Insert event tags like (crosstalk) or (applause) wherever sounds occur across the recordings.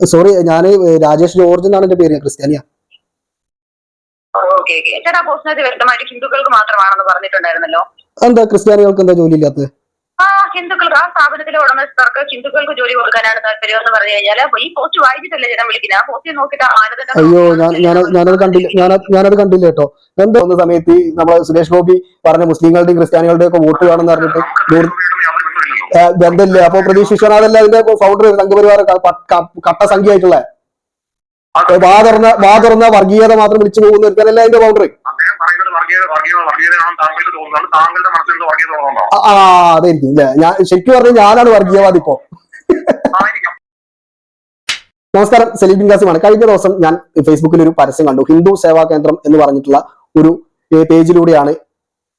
Sorry ഞാൻ Rajesh George എന്നാണ് എന്റെ പേര് ക്രിസ്ത്യാനിയ. എന്താ ക്രിസ്ത്യാനികൾക്ക് എന്താ ജോലി ഇല്ലാത്തത് ആ ഹിന്ദുക്കൾക്ക് ആ സ്ഥാപനത്തിലെ ഉടമസ്ഥർക്ക് ഹിന്ദുക്കൾക്ക് ജോലി കൊടുക്കാനാണ് താല്പര്യം എന്ന് പറഞ്ഞു കഴിഞ്ഞാൽ ഈ പോസ്റ്റ് വായിച്ചിട്ടല്ലേ ചേട്ടൻ വിളിക്കുന്നത് ആ പോസ്റ്റ് നോക്കിയിട്ട് ആനന്ദ മാനദണ്ഡം അയ്യോ ഞാൻ ഞാൻ ഞാനത് കണ്ടില്ല. ഞാൻ ഞാനത് കണ്ടില്ല കേട്ടോ. എന്താ വന്ന സമയത്ത് ഈ നമ്മളെ സുരേഷ് ഗോപി പറഞ്ഞ മുസ്ലിങ്ങളുടെയും ക്രിസ്ത്യാനികളുടെയും ഒക്കെ വോട്ട് വേണമെന്ന് പറഞ്ഞിട്ട് ബന്ധമില്ല അപ്പൊ പ്രതീക്ഷ വിശ്വനാഥല്ല അതിന്റെ ഫൗണ്ടർ സംഘപരിവാർ കട്ട സംഖ്യ ആയിട്ടുള്ള വാ തുറന്ന വാ തുറന്ന വർഗീയത മാത്രം വിളിച്ചു പോകുന്ന ഒരുത്തനല്ല അതിന്റെ ഫൗണ്ടർ വർഗീയത വർഗീയത വർഗീയതയാണെന്ന് താങ്കൾക്ക് തോന്നുന്നത് താങ്കളുടെ മനസ്സിൽ നിന്ന് വർഗീയത ഉള്ളതുകൊണ്ടോ ആ അതായിരിക്കും അല്ലേ ഞാൻ ശരിക്കും പറഞ്ഞു ഞാനാണ് വർഗീയവാദി ഇപ്പോ. ആയിരിക്കാം. നമസ്കാരം സെലിബിൻ കാസിമാണ് കഴിഞ്ഞ ദിവസം ഞാൻ ഫേസ്ബുക്കിൽ ഒരു പരസ്യം കണ്ടു. ഹിന്ദു സേവാ കേന്ദ്രം എന്ന് പറഞ്ഞിട്ടുള്ള ഒരു പേജിലൂടെയാണ്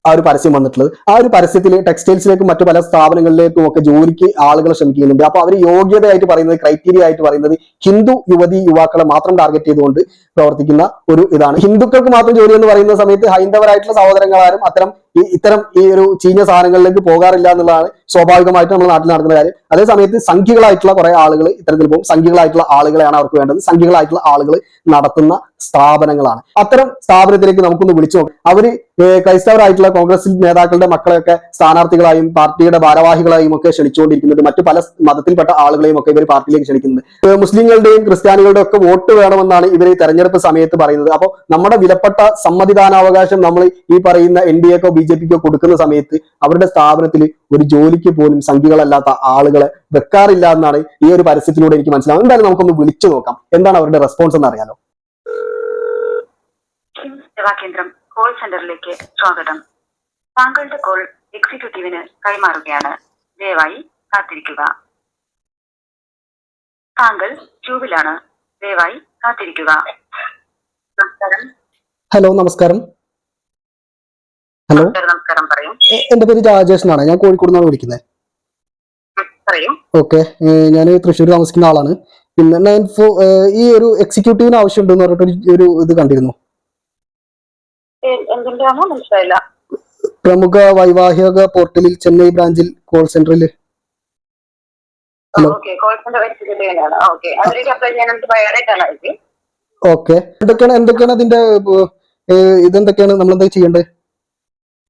ആ ഒരു പരസ്യം വന്നിട്ടുള്ളത്. ആ ഒരു പരസ്യത്തിൽ ടെക്സ്റ്റൈൽസിലേക്കും മറ്റു പല സ്ഥാപനങ്ങളിലേക്കും ഒക്കെ ജോലിക്ക് ആളുകൾ ശ്രമിക്കുന്നുണ്ട്. അപ്പൊ അവർ യോഗ്യതയായിട്ട് പറയുന്നത് ക്രൈറ്റീരിയ ആയിട്ട് പറയുന്നത് ഹിന്ദു യുവതി യുവാക്കളെ മാത്രം ടാർഗറ്റ് ചെയ്തുകൊണ്ട് പ്രവർത്തിക്കുന്ന ഒരു ഇതാണ്. ഹിന്ദുക്കൾക്ക് മാത്രം ജോലി എന്ന് പറയുന്ന സമയത്ത് ഹൈന്ദവരായിട്ടുള്ള സഹോദരങ്ങളാരും അത്തരം ഈ ഇത്തരം ഈ ഒരു ചീഞ്ഞ സാധനങ്ങളിലേക്ക് പോകാറില്ല എന്നുള്ളതാണ് സ്വാഭാവികമായിട്ട് നമ്മൾ നാട്ടിൽ നടക്കുന്ന കാര്യം. അതേ സമയത്ത് സംഖ്യകളായിട്ടുള്ള കുറെ ആളുകൾ ഇത്തരത്തിൽ പോകും. സംഖ്യകളായിട്ടുള്ള ആളുകളെയാണ് അവർക്ക് വേണ്ടത്. സംഖ്യകളായിട്ടുള്ള ആളുകൾ നടത്തുന്ന സ്ഥാപനങ്ങളാണ്. അത്തരം സ്ഥാപനത്തിലേക്ക് നമുക്കൊന്ന് വിളിച്ചു നോക്കാം. അവർ ക്രൈസ്തവരായിട്ടുള്ള കോൺഗ്രസ് നേതാക്കളുടെ മക്കളെയൊക്കെ സ്ഥാനാർത്ഥികളായും പാർട്ടിയുടെ ഭാരവാഹികളായും ഒക്കെ ക്ഷണിച്ചുകൊണ്ടിരിക്കുന്നത് മറ്റു പല മതത്തിൽപ്പെട്ട ആളുകളെയും ഒക്കെ ഇവർ പാർട്ടിയിലേക്ക് ക്ഷണിക്കുന്നത്. മുസ്ലിങ്ങളുടെയും ക്രിസ്ത്യാനികളുടെയും ഒക്കെ വോട്ട് വേണമെന്നാണ് ഇവർ ഈ തെരഞ്ഞെടുപ്പ് സമയത്ത് പറയുന്നത്. അപ്പോൾ നമ്മുടെ വിലപ്പെട്ട സമ്മതിദാനാവകാശം നമ്മൾ ഈ പറയുന്ന എൻ ഡി എക്കോ ബി ജെ പിക്കോ കൊടുക്കുന്ന സമയത്ത് അവരുടെ സ്ഥാപനത്തിൽ ഒരു ജോലിക്ക് പോലും സംഖ്യകളല്ലാത്ത ആളുകളെ വെക്കാറില്ല എന്നാണ് ഈ ഒരു പരസ്യത്തിലൂടെ എനിക്ക് മനസ്സിലാവും എന്തായാലും നമുക്കൊന്ന് വിളിച്ചു നോക്കാം. എന്താണ് അവരുടെ റെസ്പോൺസ് എന്ന് അറിയാലോ? സേവാകേന്ദ്രം കോൾ സെന്ററിലേക്ക് സ്വാഗതം. താങ്കളുടെ കോൾ എക്സിക്യൂട്ടീവിന് കൈമാറുകയാണ്. ദയവായി കാത്തിരിക്കുക. താങ്കൾ ക്യൂവിലാണ് ദയവായി കാത്തിരിക്കുക. നമസ്കാരം. ഹലോ നമസ്കാരം. ഹലോ? നമസ്കാരം പറയും. എന്റെ പേര് രാജേഷ് എന്നാണ് ഞാൻ കോഴിക്കോട് നിന്നാണ് വിളിക്കുന്നത്. ഓക്കെ. ഞാൻ തൃശ്ശൂർ താമസിക്കുന്ന ആളാണ്. പിന്നെ നയൻ ഫോർ ഈ ഒരു എക്സിക്യൂട്ടീവിന് ആവശ്യമുണ്ടെന്ന് പറഞ്ഞിട്ട് ഒരു- ഇത് കണ്ടിരുന്നു. പ്രമുഖ വൈവാഹിക പോർട്ടലിൽ ചെന്നൈ ബ്രാഞ്ചിൽ കോൾ സെന്ററിൽ ഹലോ. ഓക്കെ എന്തൊക്കെയാണ് എന്തൊക്കെയാണ് അതിന്റെ ഇതെന്തൊക്കെയാണ് നമ്മൾ എന്താ ചെയ്യേണ്ടത്?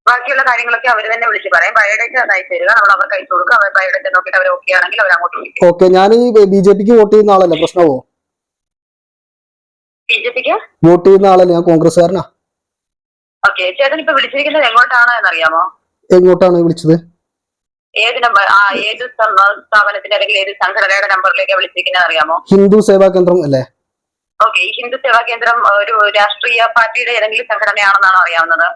ബാക്കിയുള്ള കാര്യങ്ങളൊക്കെ അവർ തന്നെ വിളിച്ച് പറയും. ബയോഡേറ്റ അയച്ചു തരിക. നമ്മൾ അവർക്ക് അയച്ചു കൊടുക്കുക അവർ ബയോഡേറ്റ നോക്കിയിട്ട് അവർ ഓക്കെ ആണെങ്കിൽ അവർ അങ്ങോട്ട് വിളിക്കും. ഓക്കെ ഞാൻ ഈ ബി ജെ പിക്ക് വോട്ട് ചെയ്യുന്ന ആളല്ലേ? പ്രശ്നമോ ബി ജെ പിക്ക്? വോട്ട് ചെയ്യുന്ന ആളല്ല? ഞാൻ കോൺഗ്രസ്സുകാരനാ. ഓക്കെ ചേട്ടൻ ഇപ്പൊ വിളിച്ചിരിക്കുന്നത് എങ്ങോട്ടാണ് എന്നറിയാമോ? എങ്ങോട്ടാണ് വിളിച്ചത്? ഏത് നമ്പർ ആ ഏത് സ്ഥാപനത്തിന്റെ അല്ലെങ്കിൽ ഏത് സംഘടനയുടെ നമ്പറിലേക്ക് വിളിച്ചിരിക്കുന്നത് അറിയാമോ? ഹിന്ദു സേവാ കേന്ദ്രം അല്ലേ? ഓക്കെ ഈ ഹിന്ദു സേവാ കേന്ദ്രം ഒരു രാഷ്ട്രീയ പാർട്ടിയുടെ ഏതെങ്കിലും സംഘടനയാണെന്നാണോ അറിയാവുന്നത്.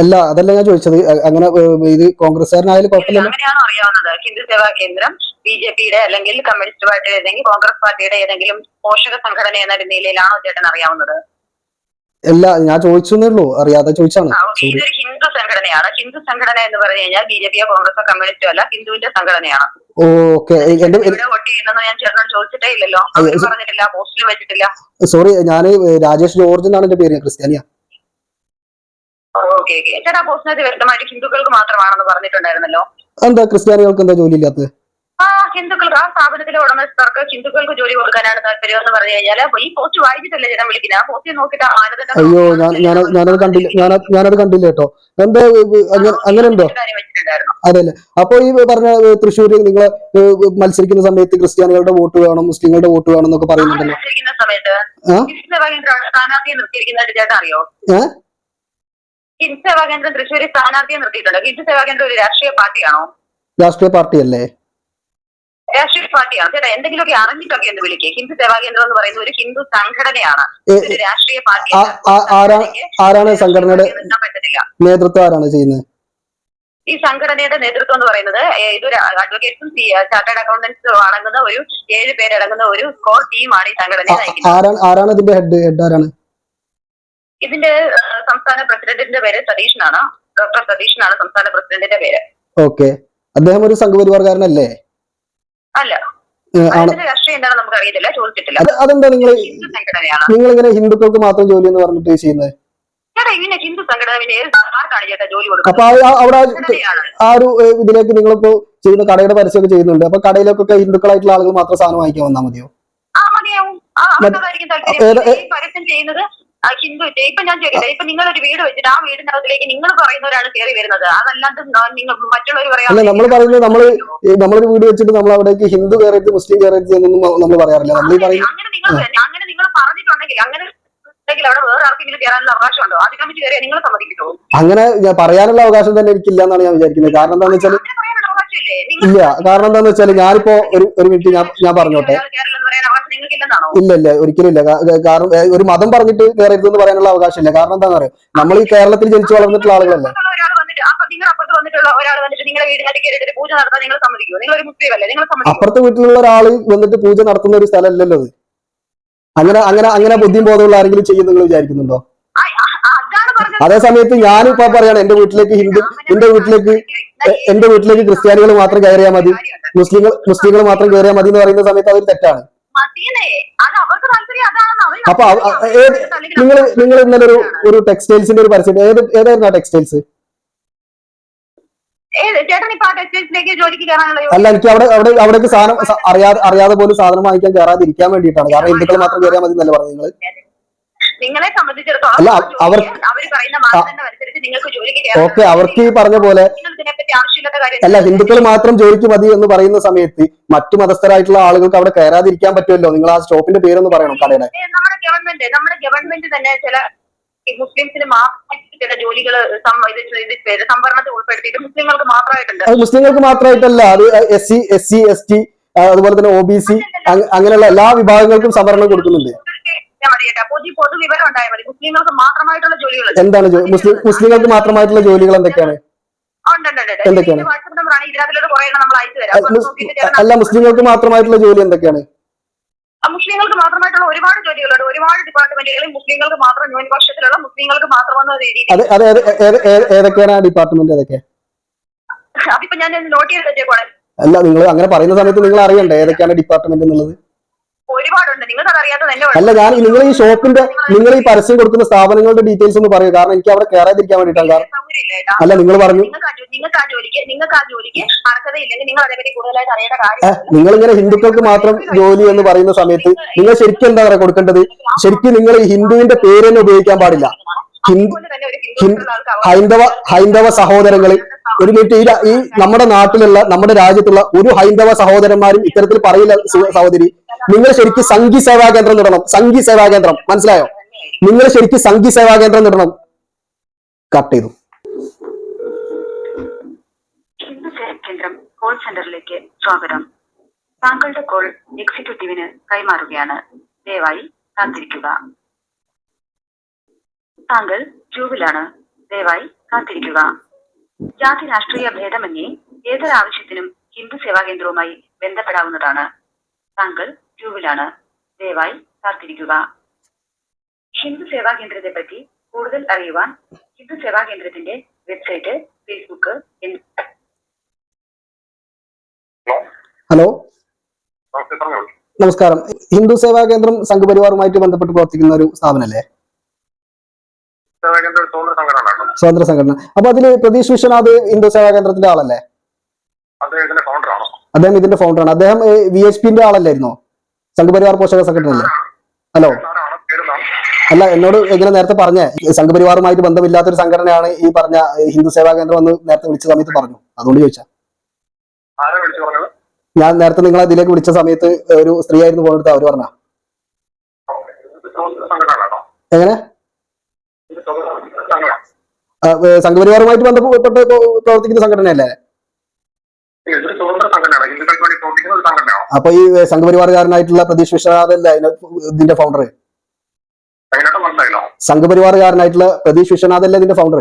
അല്ല അതല്ല ഞാൻ ചോദിച്ചത്. അങ്ങനെ ഇത് കോൺഗ്രസ്സുകാരനായാലും കുഴപ്പമില്ല അങ്ങനെയാണോ അറിയാവുന്നത്? ഹിന്ദു സേവാ കേന്ദ്രം ബി ജെ പിയുടെ അല്ലെങ്കിൽ കമ്മ്യൂണിസ്റ്റ് പാർട്ടിയുടെ ഏതെങ്കിലും കോൺഗ്രസ് പാർട്ടിയുടെ ഏതെങ്കിലും പോഷക സംഘടന എന്ന നിലയിലാണോ ചേട്ടൻ അറിയാവുന്നത്? അല്ല ഞാൻ ചോദിച്ചെന്നേ ഉള്ളൂ. അറിയാതെ ചോദിച്ചാണ്. ഇതൊരു ഹിന്ദു സംഘടനയാണ്. ഹിന്ദു സംഘടന എന്ന് പറഞ്ഞു കഴിഞ്ഞാൽ ബി ജെ പിയോ കോൺഗ്രസോ കമ്മ്യൂണിസ്റ്റോ അല്ല ഹിന്ദുവിന്റെ സംഘടനയാണ്. ഓക്കെ. സോറി ഞാൻ രാജേഷ് ജോർജ് എന്നാണ് എന്റെ പേര്. ക്രിസ്ത്യാനിയാ. ഓക്കെ ഓക്കെ ചേട്ടാ പോസ്റ്റിനകത്ത് വ്യക്തമായിട്ട് ഹിന്ദുക്കൾക്ക് മാത്രമാണെന്ന് പറഞ്ഞിട്ടുണ്ടായിരുന്നല്ലോ. എന്താ ക്രിസ്ത്യാനികൾക്ക് എന്താ ജോലി ഇല്ലാത്തത് ആ ഹിന്ദുക്കൾക്ക് ആ സ്ഥാപനത്തിലെ ഉടമസ്ഥർക്ക് ഹിന്ദുക്കൾക്ക് ജോലി കൊടുക്കാനാണ് താല്പര്യം എന്ന് പറഞ്ഞു കഴിഞ്ഞാൽ ഈ പോസ്റ്റ് വായിച്ചിട്ടല്ലേ ചേട്ടൻ വിളിക്കുന്നത് ആ പോസ്റ്റ് നോക്കിട്ട് ആനന്ദ മാനദണ്ഡം അയ്യോ ഞാൻ ഞാൻ ഞാനത് കണ്ടില്ല. ഞാൻ ഞാനത് കണ്ടില്ല കേട്ടോ. എന്താ അങ്ങനെ ഉണ്ടോ? കാര്യം വെച്ചിട്ടുണ്ടായിരുന്നു. അപ്പൊ ഈ പറഞ്ഞ തൃശ്ശൂര് നിങ്ങൾ മത്സരിക്കുന്ന സമയത്ത് ക്രിസ്ത്യാനികളുടെ വോട്ട് വേണം മുസ്ലിങ്ങളുടെ വോട്ട് വേണം എന്നൊക്കെ പറയുന്നുണ്ടല്ലോ. സമയത്ത് സ്ഥാനാർത്ഥിയെ നിർത്തിയിരിക്കുന്നതായിട്ട് ചേട്ടാ അറിയോ? ഹിന്ദു സേവാ കേന്ദ്രം തൃശ്ശൂരിൽ സ്ഥാനാർത്ഥിയെ നിർത്തിയിട്ടുണ്ട് ഹിന്ദു സേവാ കേന്ദ്രം ഒരു രാഷ്ട്രീയ പാർട്ടിയാണോ? രാഷ്ട്രീയ പാർട്ടി അല്ലേ രാഷ്ട്രീയ പാർട്ടിയാണ്? ചേട്ടാ എന്തെങ്കിലുമൊക്കെ അറിഞ്ഞിട്ടൊക്കെ എന്ന് വിളിക്കുക ഹിന്ദു സേവാ കേന്ദ്രം എന്ന് പറയുന്നത് ഒരു ഹിന്ദു സംഘടനയാണ്. ഒരു രാഷ്ട്രീയ പാർട്ടി ആരാണ് സംഘടനയുടെ നേതൃത്വം ആരാണ് ചെയ്യുന്നത്? ഈ സംഘടനയുടെ നേതൃത്വം എന്ന് പറയുന്നത് ഇതൊരു അഡ്വക്കേറ്റ്സും ചാർട്ടേഡ് അക്കൗണ്ടൻസും അടങ്ങുന്ന ഒരു ഏഴ് പേരടങ്ങുന്ന ഒരു കോർ ടീമാണ് ഈ ആരാണ് ആരാണ് ഇതിന്റെ ഹെഡ് ഹെഡ് ആരാണ്? ഇതിന്റെ സംസ്ഥാന പ്രസിഡന്റിന്റെ പേര് സതീഷനാണ്. ഡോക്ടർ സതീഷനാണ് സംസ്ഥാന പ്രസിഡന്റിന്റെ പേര്. ഓക്കെ. അദ്ദേഹം ഒരു സംഘപരിവാർകാരനല്ലേ? അല്ല. അതെന്താ നിങ്ങൾ നിങ്ങൾ ഇങ്ങനെ ഹിന്ദുക്കൾക്ക് മാത്രം ജോലി എന്ന് പറഞ്ഞിട്ട് ചെയ്യുന്നത് ഹിന്ദു അപ്പൊ അവിടെ ആ ഒരു ഇതിലേക്ക് നിങ്ങളിപ്പോ ചെയ്യുന്ന കടയുടെ പരസ്യമൊക്കെ ചെയ്യുന്നുണ്ട്. അപ്പൊ കടയിലേക്കൊക്കെ ഹിന്ദുക്കളായിട്ടുള്ള ആളുകൾ മാത്രം സാധനം വാങ്ങിക്കാൻ വന്നാൽ മതിയോ? ആ, ഹിന്ദു ഇപ്പൊ ഞാൻ ചോദിക്കട്ടെ? ഇപ്പൊ നിങ്ങളൊരു വീട് വെച്ചിട്ട് ആ വീടിനകത്തിലേക്ക് നിങ്ങൾ പറയുന്നവരാണ് കയറി വരുന്നത്. അതല്ലാണ്ട് നിങ്ങൾ മറ്റുള്ളവർ അല്ല നമ്മൾ പറയുന്നത് നമ്മൾ ഈ നമ്മളൊരു വീട് വെച്ചിട്ട് നമ്മൾ അവിടേക്ക് ഹിന്ദു കയറിയത് മുസ്ലിം കയറിയത് എന്നൊന്നും നമ്മൾ പറയാറില്ല. നമ്മൾ പറയുന്നത് പറയും അങ്ങനെ നിങ്ങൾ അങ്ങനെ നിങ്ങൾ പറഞ്ഞിട്ടുണ്ടെങ്കിൽ അങ്ങനെ നിങ്ങൾ അങ്ങനെ ഞാൻ പറയാനുള്ള അവകാശം തന്നെ എനിക്കില്ല എന്നാണ് ഞാൻ വിചാരിക്കുന്നത്. കാരണം എന്താണെന്ന് വെച്ചാൽ ഇല്ല കാരണം എന്താണെന്ന് വെച്ചാൽ ഞാനിപ്പോ ഒരു ഒരു മിനിറ്റ് ഞാൻ ഞാൻ പറഞ്ഞോട്ടെ. ഇല്ല ഇല്ല ഒരിക്കലും ഇല്ല. കാരണം ഒരു മതം പറഞ്ഞിട്ട് കയറരുത് എന്ന് പറയാനുള്ള അവകാശമില്ല കാരണം എന്താണെന്ന് അറിയാം? നമ്മൾ ഈ കേരളത്തിൽ ജനിച്ചു വളർന്നിട്ടുള്ള ആളുകളല്ലേ? അപ്പുറത്തെ വീട്ടിലുള്ള ഒരാൾ വന്നിട്ട് പൂജ നടത്തുന്ന ഒരു സ്ഥലമല്ലല്ലോ അത്. അങ്ങനെ അങ്ങനെ അങ്ങനെ ബുദ്ധിയും ബോധമുള്ള ആരെങ്കിലും ചെയ്യുന്നു നിങ്ങൾ വിചാരിക്കുന്നുണ്ടോ ആ, ആ, അതാണ് പറഞ്ഞത് അതേ സമയത്ത് ഞാനിപ്പോ പറയാണ് എന്റെ വീട്ടിലേക്ക് ഹിന്ദു എന്റെ വീട്ടിലേക്ക് എന്റെ വീട്ടിലേക്ക് ക്രിസ്ത്യാനികൾ മാത്രം കയറിയാൽ മതി. മുസ്ലിങ്ങൾ മുസ്ലിങ്ങൾ മാത്രം കയറിയാൽ മതി എന്ന് പറയുന്ന സമയത്ത് അതൊരു തെറ്റാണ്. അപ്പൊ നിങ്ങൾ നിങ്ങൾ ഇന്നലെ ഒരു ഒരു ടെക്സ്റ്റൈൽസിന്റെ ഒരു പരസ്യം ഏത് ഏതായിരുന്നു ആ ടെക്സ്റ്റൈൽസ്? ഇപ്പൊ അല്ല എനിക്ക് അവിടെ അവിടെ അവിടേക്ക് സാധനം അറിയാതെ അറിയാതെ പോലും സാധനം വാങ്ങിക്കാൻ കയറാതിരിക്കാൻ വേണ്ടിയിട്ടാണ്. കാരണം ഹിന്ദുക്കൾ മാത്രം കയറിയാൽ മതി എന്നല്ലേ പറഞ്ഞു നിങ്ങൾ നിങ്ങളെ സംബന്ധിച്ചിടത്തോളം അല്ല, അവർ- പറയുന്ന മാനദണ്ഡം അനുസരിച്ച് നിങ്ങൾക്ക് ജോലിക്ക് ഓക്കെ അവർക്ക് ഈ പറഞ്ഞ പോലെ ഇതിനെപ്പറ്റി ആവശ്യമില്ലാത്ത കാര്യം അല്ല ഹിന്ദുക്കൾ മാത്രം ജോലിക്ക് മതി എന്ന് പറയുന്ന സമയത്ത് മറ്റു മതസ്ഥരായിട്ടുള്ള ആളുകൾക്ക് അവിടെ കയറാതിരിക്കാൻ പറ്റുമല്ലോ? നിങ്ങൾ ആ സ്റ്റോപ്പിന്റെ പേരൊന്ന് പറയണം കടയുടെ നമ്മുടെ ഗവൺമെന്റ് നമ്മുടെ ഗവൺമെന്റ് തന്നെ ചില മുസ്ലിംസിന് മാത്രം ചില ജോലികൾ സംവരണത്തിൽ ഉൾപ്പെടുത്തിയിട്ട് മുസ്ലിങ്ങൾക്ക് മാത്രമായിട്ടുണ്ട്. അത് മുസ്ലിങ്ങൾക്ക് മാത്രമായിട്ടല്ല. അത് S C S C S T അതുപോലെ തന്നെ ഒ ബി സി അങ്ങനെയുള്ള എല്ലാ വിഭാഗങ്ങൾക്കും സംവരണം കൊടുക്കുന്നുണ്ട്. മതിയേട്ടാ പൊതു പൊതുവിവരം ഉണ്ടായാൽ മതി. മുസ്ലിങ്ങൾക്ക് മാത്രമായിട്ടുള്ള ജോലികൾ എന്താണ് മുസ്ലിം മുസ്ലിങ്ങൾക്ക് മാത്രമായിട്ടുള്ള ജോലികൾ എന്തൊക്കെയാണ്? എന്തൊക്കെയാണ്? അല്ല മുസ്ലിങ്ങൾക്ക് മാത്രമായിട്ടുള്ള ജോലി എന്തൊക്കെയാണ്? മുസ്ലിങ്ങൾക്ക് മാത്രമായിട്ടുള്ള ഒരുപാട് ജോലികളുണ്ട്. ഒരുപാട് ഡിപ്പാർട്ട്മെന്റുകളിൽ മുസ്ലിങ്ങൾക്ക് മാത്രം ന്യൂനപക്ഷത്തിലുള്ള മുസ്ലിങ്ങൾക്ക് മാത്രം എന്ന രീതിയിൽ. ഏതൊക്കെയാണ് ഡിപ്പാർട്ട്മെന്റ് ഏതൊക്കെ? അതിപ്പോ ഞാൻ നോട്ട് ചെയ്ത് വെച്ചേക്കോളെ അല്ല നിങ്ങൾ അങ്ങനെ പറയുന്ന സമയത്ത് നിങ്ങൾ അറിയണ്ടേ ഏതൊക്കെയാണ് ഡിപ്പാർട്ട്മെന്റ് എന്നുള്ളത്? ഒരുപാടുണ്ട്. നിങ്ങൾക്ക് അതറിയാത്തത് എന്നെ അല്ല ഞാൻ നിങ്ങൾ ഈ ഷോപ്പിന്റെ നിങ്ങൾ ഈ പരസ്യം കൊടുക്കുന്ന സ്ഥാപനങ്ങളുടെ ഡീറ്റെയിൽസ് ഒന്ന് പറയൂ. കാരണം എനിക്ക് അവിടെ കയറാതിരിക്കാൻ വേണ്ടിയിട്ടാണ്. സൗകര്യമില്ല അല്ല നിങ്ങൾ പറഞ്ഞു. നിങ്ങൾക്ക് ആ ജോ- നിങ്ങൾക്ക് ആ ജോലിക്ക് നിങ്ങൾക്ക് ആ ജോലിക്ക് അർഹതയില്ലെങ്കിൽ നിങ്ങൾ അതേപറ്റി കൂടുതലായിട്ട് അറിയേണ്ട കാര്യം നിങ്ങൾ ഇങ്ങനെ ഹിന്ദുക്കൾക്ക് മാത്രം ജോലി എന്ന് പറയുന്ന സമയത്ത് നിങ്ങൾ ശരിക്കും എന്താ പറയാ കൊടുക്കേണ്ടത്? ശരിക്കും നിങ്ങൾ ഈ ഹിന്ദുവിന്റെ പേര് തന്നെ ഉപയോഗിക്കാൻ പാടില്ല. ഹൈന്ദവ ഹൈന്ദവ സഹോദരങ്ങൾ ഒരു മിനിറ്റ് ഈ ഈ നമ്മുടെ നാട്ടിലുള്ള നമ്മുടെ രാജ്യത്തുള്ള ഒരു ഹൈന്ദവ സഹോദരന്മാരും ഇത്തരത്തിൽ പറയില്ല സഹോദരി. നിങ്ങൾ ശരിക്കും സംഘി സേവാ കേന്ദ്രം ഇടണം സംഘി സേവാ കേന്ദ്രം. മനസ്സിലായോ? നിങ്ങൾ ശരിക്കും സംഘി സേവാ കേന്ദ്രം ഇടണം കട്ട് ചെയ്തു. കേന്ദ്രം കോൾ സെന്ററിലേക്ക് സ്വാഗതം. താങ്കളുടെ കോൾ എക്സിക്യൂട്ടീവിന് കൈമാറുകയാണ്. ദയവായി കാത്തിരിക്കുക. താങ്കൾ ക്യൂവിലാണ് ദയവായി കാത്തിരിക്കുക. ജാതി രാഷ്ട്രീയ ഭേദമന്യേ ഏതൊരാവശ്യത്തിനും ഹിന്ദു സേവാ കേന്ദ്രവുമായി ബന്ധപ്പെടാവുന്നതാണ്. താങ്കൾ ക്യൂവിലാണ്. ദയവായി കാത്തിരിക്കുക. ഹിന്ദു സേവാ കേന്ദ്രത്തെ പറ്റി കൂടുതൽ അറിയുവാൻ ഹിന്ദു സേവാ കേന്ദ്രത്തിന്റെ വെബ്സൈറ്റ് ഫേസ്ബുക്ക് ഹലോ? നമസ്കാരം. ഹിന്ദു സേവാ കേന്ദ്രം സംഘപരിവാറുമായിട്ട് ബന്ധപ്പെട്ട് പ്രവർത്തിക്കുന്ന ഒരു സ്ഥാപനമല്ലേ? സേവാകേന്ദ്ര സ്വതന്ത്ര സംഘടന. അപ്പൊ അതിൽ പ്രതീഷ് വിശ്വനാഥ് ഹിന്ദു സേവാ കേന്ദ്രത്തിന്റെ ആളല്ലേ? അദ്ദേഹം ഇതിന്റെ ഫൗണ്ടർ ആണ്. അദ്ദേഹം ഇതിന്റെ ഫൗണ്ടറാണ് അദ്ദേഹം വി എച്ച് പിന്റെ ആളല്ലായിരുന്നോ? സംഘപരിവാർ പോഷക സംഘടന അല്ലേ ഹലോ. അല്ല എന്നോട് എങ്ങനെ നേരത്തെ പറഞ്ഞ സംഘപരിവാറുമായിട്ട് ബന്ധമില്ലാത്ത ഒരു സംഘടനയാണ് ഈ പറഞ്ഞ ഹിന്ദു സേവാ കേന്ദ്രം എന്ന് നേരത്തെ വിളിച്ച സമയത്ത് പറഞ്ഞു. അതുകൊണ്ട് ചോദിച്ചാ. ഞാൻ നേരത്തെ നിങ്ങളെ ഇതിലേക്ക് വിളിച്ച സമയത്ത് ഒരു സ്ത്രീ ആയിരുന്നു ഫോൺ എടുത്ത് അവർ പറഞ്ഞ എങ്ങനെ ഇത് സ്വതന്ത്ര സംഘടന ആ, ഏ, സംഘപരിവാറുമായിട്ട് ബന്ധപ്പെട്ട് പ്രവർത്തിക്കുന്ന സംഘടനയല്ലേ? അപ്പൊ ഈ സംഘപരിവാറുകാരനായിട്ടുള്ള പ്രതീക്ഷ വിശ്വനാഥല്ല ഇതിന്റെ ഫൗണ്ടർ സംഘപരിവാറുകാരനായിട്ടുള്ള പ്രതീഷ് വിശ്വനാഥല്ല ഇതിന്റെ ഫൗണ്ടർ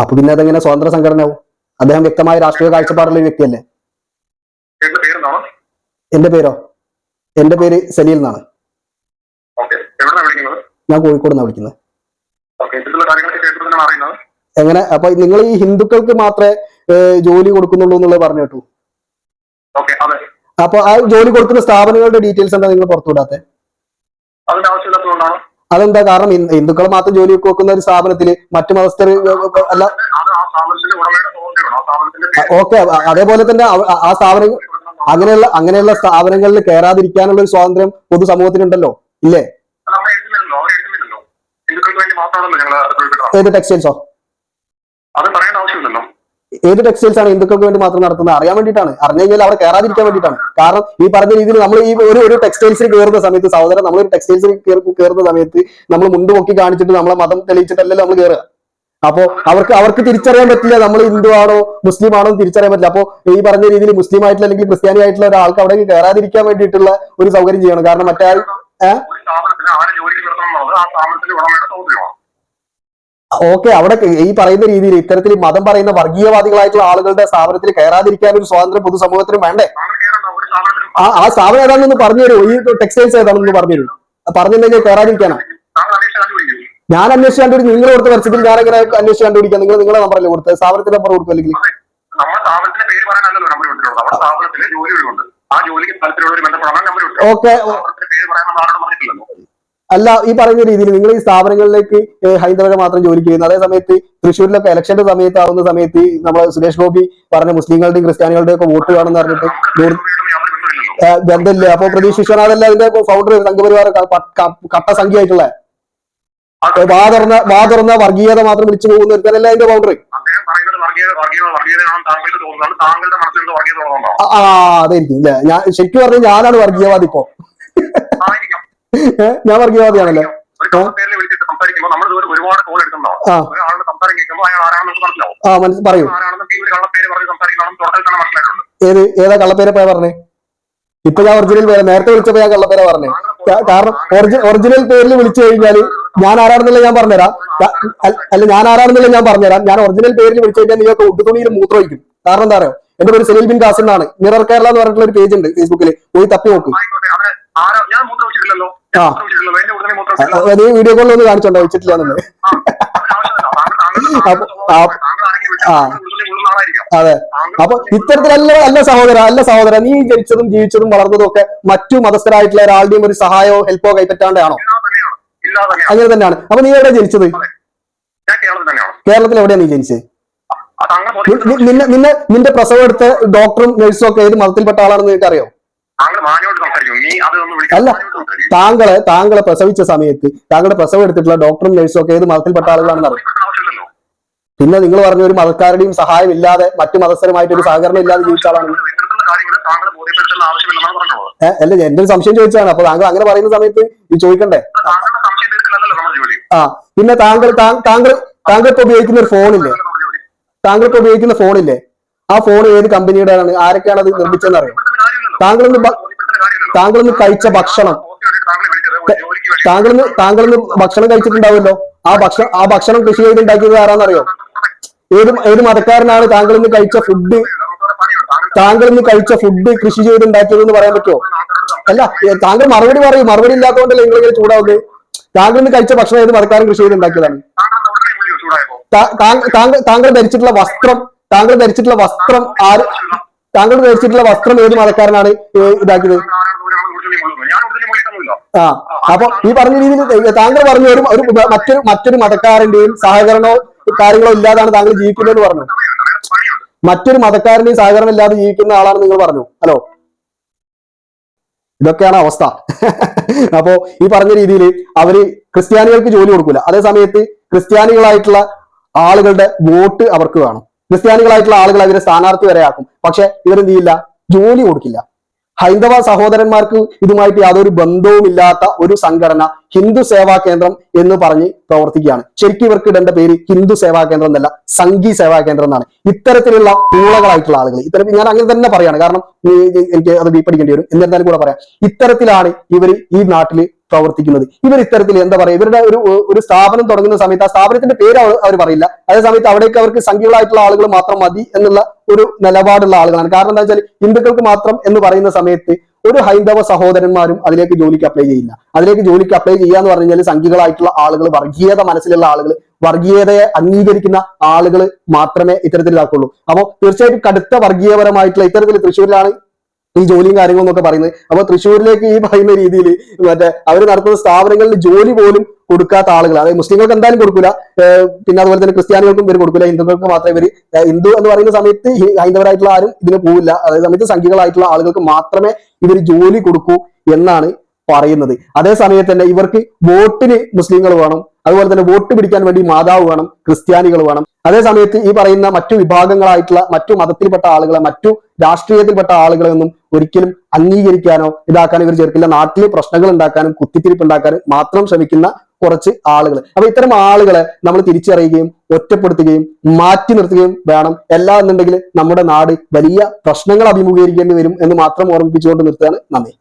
അപ്പൊ പിന്നെ അതെങ്ങനെ സ്വതന്ത്ര സംഘടനയാവും? അദ്ദേഹം വ്യക്തമായ രാഷ്ട്രീയ കാഴ്ചപ്പാടുള്ള ഒരു വ്യക്തിയല്ലേ? എന്റെ പേരോ? എന്റെ പേര് സലീൽ എന്നാണ്. ഞാൻ കോഴിക്കോട് നിന്നാണ് വിളിക്കുന്നത്. അറിയുന്നത്. എങ്ങനെ? അപ്പൊ നിങ്ങൾ ഈ ഹിന്ദുക്കൾക്ക് മാത്രമേ ജോലി കൊടുക്കുന്നുള്ളൂ എന്നുള്ളത് പറഞ്ഞു കേട്ടു. ഓക്കെ അതെ. അപ്പൊ ആ ജോലി കൊടുക്കുന്ന സ്ഥാപനങ്ങളുടെ ഡീറ്റെയിൽസ് എന്താ നിങ്ങൾ പുറത്തുവിടാത്തെ? അതിന്റെ ആവശ്യമില്ലാത്തതുകൊണ്ടാണ്. അതെന്താ കാരണം? ഹിന്ദു- ഹിന്ദുക്കൾ മാത്രം ജോലി കൊടുക്കുന്ന ഒരു സ്ഥാപനത്തിൽ മറ്റു മതസ്ഥർ അല്ല? ഓക്കെ. അതേപോലെ തന്നെ ആ സ്ഥാപനം അങ്ങനെയുള്ള അങ്ങനെയുള്ള സ്ഥാപനങ്ങളിൽ കയറാതിരിക്കാനുള്ള ഒരു സ്വാതന്ത്ര്യം പൊതുസമൂഹത്തിനുണ്ടല്ലോ. ഇല്ലേ? ഏത് ടെക്സ്റ്റൈൽസോ ഏത് ടെക്സ്റ്റൈൽസ് ആണ് ഹിന്ദുക്കൾക്ക് വേണ്ടി മാത്രം നടത്തുന്നത്? അറിയാൻ വേണ്ടിയിട്ടാണ്. അറിഞ്ഞു കഴിഞ്ഞാൽ അവിടെ കയറാതിരിക്കാൻ വേണ്ടിയിട്ടാണ്. കാരണം ഈ പറഞ്ഞ രീതിയിൽ നമ്മൾ ഈ ഒരു ഒരു ടെക്സ്റ്റൈൽസിൽ കയറുന്ന സമയത്ത് സഹോദരൻ നമ്മൾ ഒരു ടെക്സ്റ്റൈൽസിൽ കയറുന്ന സമയത്ത് നമ്മൾ മുണ്ട് പൊക്കി കാണിച്ചിട്ട് നമ്മളെ മതം തെളിയിച്ചിട്ടല്ലല്ലോ നമ്മൾ കയറുക അപ്പോ അവർക്ക് അവർക്ക് തിരിച്ചറിയാൻ പറ്റില്ല നമ്മൾ ഹിന്ദു ആണോ മുസ്ലിം ആണോ എന്ന് തിരിച്ചറിയാൻ പറ്റില്ല. അപ്പോ ഈ പറഞ്ഞ രീതിയിൽ മുസ്ലിം ആയിട്ടുള്ള അല്ലെങ്കിൽ ക്രിസ്ത്യാനി ആയിട്ടുള്ള ഒരാൾക്ക് അവിടെ കയറാതിരിക്കാൻ വേണ്ടിയിട്ടുള്ള ഒരു സൗകര്യം ചെയ്യണം. കാരണം മറ്റേ ഏഹ് ഓക്കെ അവിടെ ഈ പറയുന്ന രീതിയിൽ ഇത്തരത്തിൽ മതം പറയുന്ന വർഗീയവാദികളായിട്ടുള്ള ആളുകളുടെ സ്ഥാപനത്തിൽ കയറാതിരിക്കാൻ ഒരു സ്വാതന്ത്ര്യം പൊതുസമൂഹത്തിനും വേണ്ടേ? ആ ആ സ്ഥാപനം ഏതാണെന്ന് പറഞ്ഞു തരൂ. ഈ ടെക്സ്റ്റൈൽസ് ഏതാണെന്ന് പറഞ്ഞു തരൂ. പറഞ്ഞിട്ടുണ്ടെങ്കിൽ കയറാതിരിക്കാനാ? ഞാൻ അന്വേഷിച്ച് കണ്ടുപിടിക്കും. നിങ്ങൾ കൊടുത്ത പരസ്യത്തിൽ ഞാൻ എങ്ങനെ അന്വേഷിച്ച് കണ്ടുപിടിക്കാം? നിങ്ങൾ നിങ്ങളെ നമ്പറല്ലേ കൊടുത്തത്? സ്ഥാപനത്തിന്റെ നമ്പർ കൊടുക്കും അല്ലെങ്കിൽ? ഓക്കെ. അല്ല ഈ പറയുന്ന രീതിയിൽ നിങ്ങൾ ഈ സ്ഥാപനങ്ങളിലേക്ക് ഹൈന്ദവരെ മാത്രം ജോലിക്ക് ചെയ്യുന്നു അതേ സമയത്ത് തൃശ്ശൂരിലൊക്കെ ഇലക്ഷന്റെ സമയത്ത് ആവുന്ന സമയത്ത് നമ്മൾ സുരേഷ് ഗോപി പറഞ്ഞ മുസ്ലിങ്ങളുടെയും ക്രിസ്ത്യാനികളുടെയും ഒക്കെ വോട്ട് വേണമെന്ന് പറഞ്ഞിട്ട് ബന്ധമില്ലേ അപ്പൊ പ്രതീഷ് വിശ്വനാഥല്ല അതിന്റെ ഫൗണ്ടർ സംഘപരിവാര കട്ട സംഖ്യയായിട്ടുള്ള? അത് വാ തുറന്ന വാ വർഗീയത മാത്രം വിളിച്ചു പോകുന്ന ഒരുത്തനല്ല അതിന്റെ ഫൗണ്ടർ ആ അതായിരിക്കും ഇല്ല? ഞാൻ ശരിക്കും പറഞ്ഞാൽ ഞാനാണ് വർഗീയവാദി ഇപ്പോ ഞാൻ വർഗീയവാദിയാണല്ലേ മതിയാണല്ലേ ആ. മനസ്സ് പറയൂ. ഏത് ഏതാ കള്ളപ്പേരെ പറഞ്ഞേ? ഇപ്പൊ ഞാൻ ഒറിജിനൽ പേര് നേരത്തെ വിളിച്ചപ്പോ ഞാൻ കള്ളപ്പേരെ പറഞ്ഞേ. കാരണം ഒറിജിനൽ പേരിൽ വിളിച്ചു കഴിഞ്ഞാൽ ഞാൻ ആരാണെന്നില്ല ഞാൻ പറഞ്ഞുതരാം. അല്ല- ഞാൻ ആരാണെന്നില്ല ഞാൻ പറഞ്ഞുതരാം. ഞാൻ ഒറിജിനൽ പേരിൽ വിളിച്ചു കഴിഞ്ഞാൽ നിങ്ങൾക്ക് ഉടുതുണിയിൽ മൂത്രമൊഴിക്കും. കാരണം എന്താ പറയുക എന്റെ പേര് സലീൽ ബിൻ ദാസ് എന്നാണ് മിറർ കേരള എന്ന് പറഞ്ഞിട്ടുള്ള ഒരു പേജ് ഉണ്ട് ഫേസ്ബുക്കിൽ പോയി തപ്പി നോക്ക്. ഞാൻ ആ. ഈ വീഡിയോ കോളിൽ ഒന്ന് കാണിച്ചോണ്ടോ വെച്ചിട്ടില്ല. അതെ അപ്പൊ ഇത്തരത്തിലല്ല അല്ല സഹോദര അല്ല സഹോദര നീ ജനിച്ചതും ജീവിച്ചതും വളർന്നതും ഒക്കെ മറ്റു മതസ്ഥരായിട്ടുള്ള ഒരാളുടെയും ഒരു സഹായമോ ഹെൽപ്പോ കൈപ്പറ്റാണ്ടാണോ. അങ്ങനെ തന്നെയാണ് അപ്പൊ നീ എവിടെ ജനിച്ചത് കേരളത്തിൽ എവിടെയാണ് നീ ജനിച്ചത് നിന്നെ നിന്നെ നിന്റെ പ്രസവം എടുത്ത ഡോക്ടറും നഴ്സും ഒക്കെ ഏത് മതത്തിൽപ്പെട്ട ആളാണെന്ന് നിനക്ക് അറിയോ അല്ല. താങ്കളെ താങ്കളെ പ്രസവിച്ച സമയത്ത് താങ്കളുടെ പ്രസവം എടുത്തിട്ടുള്ള ഡോക്ടറും നഴ്സും ഒക്കെ ഏത് മതത്തിൽപ്പെട്ട ആളുകളാണെന്ന് അറിയോ? പിന്നെ നിങ്ങൾ പറഞ്ഞ ഒരു മതക്കാരുടെയും സഹായം ഇല്ലാതെ മറ്റു മതസ്ഥരമായിട്ട് ഒരു സഹകരണം ഇല്ലാതെ ജീവിച്ച ആളാണ് അല്ല എന്റെ ഒരു സംശയം ചോദിച്ചാണ് അപ്പൊ താങ്കൾ അങ്ങനെ പറയുന്ന സമയത്ത് ഈ ചോദിക്കണ്ടേ? ആ പിന്നെ താങ്കൾ താങ്കൾ താങ്കൾ ഇപ്പൊ ഉപയോഗിക്കുന്ന ഒരു ഫോണില്ലേ. താങ്കൾ ഇപ്പൊ ഉപയോഗിക്കുന്ന ഫോണില്ലേ? ആ ഫോൺ ഏത് കമ്പനിയുടെയാണ് ആരൊക്കെയാണ് അത് നിർമ്മിച്ചതെന്ന് അറിയാം? താങ്കൾ. താങ്കളൊന്ന് കഴിച്ച ഭക്ഷണം. താങ്കളൊന്ന് താങ്കളൊന്ന് ഭക്ഷണം കഴിച്ചിട്ടുണ്ടാവുമല്ലോ. ആ ഭക്ഷണം ആ ഭക്ഷണം കൃഷി ചെയ്ത് ഉണ്ടാക്കിയത് ആരാന്നറിയോ? ഏത് ഏത് മതക്കാരനാണ് താങ്കൾ ഇന്ന് കഴിച്ച ഫുഡ് താങ്കൾ ഇന്ന് കഴിച്ച ഫുഡ് കൃഷി ചെയ്ത് ഉണ്ടാക്കിയത് എന്ന് പറയാൻ പറ്റുമോ? അല്ല താങ്കൾ മറുപടി പറയും. മറുപടി ഇല്ലാത്തതുകൊണ്ടല്ലേ നിങ്ങൾ ഇങ്ങനെ ചൂടാവുന്നത്? താങ്കൾ ഇന്ന് കഴിച്ച ഭക്ഷണം ഏത് മതക്കാരൻ കൃഷി ചെയ്തുണ്ടാക്കിയതാണ്? താങ്കളെന്താ ഉടനെ വിളിയോ ചൂടായപ്പോ? താ- താങ്കൾ താങ്കൾ ധരിച്ചിട്ടുള്ള വസ്ത്രം താങ്കൾ ധരിച്ചിട്ടുള്ള വസ്ത്രം ആര് താങ്കൾ ധരിച്ചിട്ടുള്ള വസ്ത്രം ഏത് മതക്കാരനാണ് ഇതാക്കിയത്? ആ അപ്പൊ ഈ പറഞ്ഞ രീതിയിൽ താങ്കൾ പറഞ്ഞു ഒരു മറ്റൊരു മറ്റൊരു മതക്കാരന്റെയും സഹകരണോ കാര്യങ്ങളോ ഇല്ലാതാണ് താങ്കൾ ജീവിക്കുന്നതെന്ന് പറഞ്ഞു. മറ്റൊരു മതക്കാരന്റെയും സഹകരണം ഇല്ലാതെ ജീവിക്കുന്ന ആളാണ് നിങ്ങൾ പറഞ്ഞു. ഹലോ? ഇതൊക്കെയാണ് അവസ്ഥ. (laughs) അപ്പോ ഈ പറഞ്ഞ രീതിയിൽ അവർ ക്രിസ്ത്യാനികൾക്ക് ജോലി കൊടുക്കില്ല അതേ സമയത്ത് ക്രിസ്ത്യാനികളായിട്ടുള്ള ആളുകളുടെ വോട്ട് അവർക്ക് വേണം. ക്രിസ്ത്യാനികളായിട്ടുള്ള ആളുകൾ അവരെ സ്ഥാനാർത്ഥി വരെ ആക്കും പക്ഷെ ഇവരെന്ത് ചെയ്യില്ല? ജോലി കൊടുക്കില്ല. ഹൈന്ദവ സഹോദരന്മാർക്ക് ഇതുമായിട്ട് യാതൊരു ബന്ധവുമില്ലാത്ത ഒരു സംഘടന ഹിന്ദു സേവാ കേന്ദ്രം എന്ന് പറഞ്ഞ് പ്രവർത്തിക്കുകയാണ്. ശരിക്കും ഇവർക്ക് ഇടേണ്ട പേര് ഹിന്ദു സേവാ കേന്ദ്രം എന്നല്ല സംഘി സേവാ കേന്ദ്രം എന്നാണ്. ഇത്തരത്തിലുള്ള പൂളകളായിട്ടുള്ള ആളുകൾ ഇത്തരം ഞാൻ അങ്ങനെ തന്നെ പറയാണ്. കാരണം എനിക്ക് അത് പഠിക്കേണ്ടി വരും. എന്നിരുന്നാലും കൂടെ പറയാം. ഇത്തരത്തിലാണ് ഇവർ ഈ നാട്ടിൽ പ്രവർത്തിക്കുന്നത്. ഇവർ ഇത്തരത്തിൽ എന്താ പറയുക? ഇവരുടെ ഒരു ഒരു സ്ഥാപനം തുടങ്ങുന്ന സമയത്ത് ആ സ്ഥാപനത്തിന്റെ പേര് അവർ പറയില്ല. അതേ സമയത്ത് അവിടേക്ക് അവർക്ക് സംഖ്യകളായിട്ടുള്ള ആളുകൾ മാത്രം മതി എന്നുള്ള ഒരു നിലപാടുള്ള ആളുകളാണ്. കാരണം എന്താ വെച്ചാൽ ഹിന്ദുക്കൾക്ക് മാത്രം എന്ന് പറയുന്ന സമയത്ത് ഒരു ഹൈന്ദവ സഹോദരന്മാരും അതിലേക്ക് ജോലിക്ക് അപ്ലൈ ചെയ്യില്ല. അതിലേക്ക് ജോലിക്ക് അപ്ലൈ ചെയ്യാന്ന് പറഞ്ഞു കഴിഞ്ഞാൽ സംഖ്യകളായിട്ടുള്ള ആളുകൾ വർഗീയത മനസ്സിലുള്ള ആളുകൾ വർഗീയതയെ അംഗീകരിക്കുന്ന ആളുകൾ മാത്രമേ ഇത്തരത്തിലാക്കുള്ളൂ അപ്പോൾ തീർച്ചയായിട്ടും കടുത്ത വർഗീയപരമായിട്ടുള്ള ഇത്തരത്തിൽ തൃശ്ശൂരിലാണ് ഈ ജോലിയും കാര്യങ്ങളും എന്നൊക്കെ പറയുന്നത്. അപ്പൊ തൃശ്ശൂരിലേക്ക് ഈ പറയുന്ന രീതിയിൽ മറ്റേ അവർ നടത്തുന്ന സ്ഥാപനങ്ങളിൽ ജോലി പോലും കൊടുക്കാത്ത ആളുകൾ അതായത് മുസ്ലിങ്ങൾക്ക് എന്തായാലും കൊടുക്കില്ല പിന്നെ അതുപോലെ തന്നെ ക്രിസ്ത്യാനികൾക്കും ഇവർ കൊടുക്കില്ല ഹിന്ദുക്കൾക്ക് മാത്രമേ ഇവർ ഹിന്ദു എന്ന് പറയുന്ന സമയത്ത് ഹൈന്ദവരായിട്ടുള്ള ആരും ഇതിന് പോവില്ല. അതായത് സമയത്ത് സംഖ്യകളായിട്ടുള്ള ആളുകൾക്ക് മാത്രമേ ഇവർ ജോലി കൊടുക്കൂ എന്നാണ് പറയുന്നത്. അതേ സമയത്ത് തന്നെ ഇവർക്ക് വോട്ടിന് മുസ്ലിങ്ങൾ വേണം. അതുപോലെ തന്നെ വോട്ട് പിടിക്കാൻ വേണ്ടി മാതാവ് വേണം ക്രിസ്ത്യാനികൾ വേണം. അതേ സമയത്ത് ഈ പറയുന്ന മറ്റു വിഭാഗങ്ങളായിട്ടുള്ള മറ്റു മതത്തിൽപ്പെട്ട ആളുകളെ മറ്റു രാഷ്ട്രീയത്തിൽപ്പെട്ട ആളുകളെ ഒന്നും ഒരിക്കലും അംഗീകരിക്കാനോ ഇതാക്കാനോ ഇവർ ചേർക്കില്ല. നാട്ടിലെ പ്രശ്നങ്ങൾ ഉണ്ടാക്കാനും കുത്തിത്തിരിപ്പ് ഉണ്ടാക്കാനും മാത്രം ശ്രമിക്കുന്ന കുറച്ച് ആളുകൾ അപ്പൊ ഇത്തരം ആളുകളെ നമ്മൾ തിരിച്ചറിയുകയും ഒറ്റപ്പെടുത്തുകയും മാറ്റി നിർത്തുകയും വേണം. എല്ലാ എന്നുണ്ടെങ്കിൽ നമ്മുടെ നാട് വലിയ പ്രശ്നങ്ങൾ അഭിമുഖീകരിക്കേണ്ടി വരും എന്ന് മാത്രം ഓർമ്മിപ്പിച്ചുകൊണ്ട് നിർത്തുകയാണ് നന്ദി.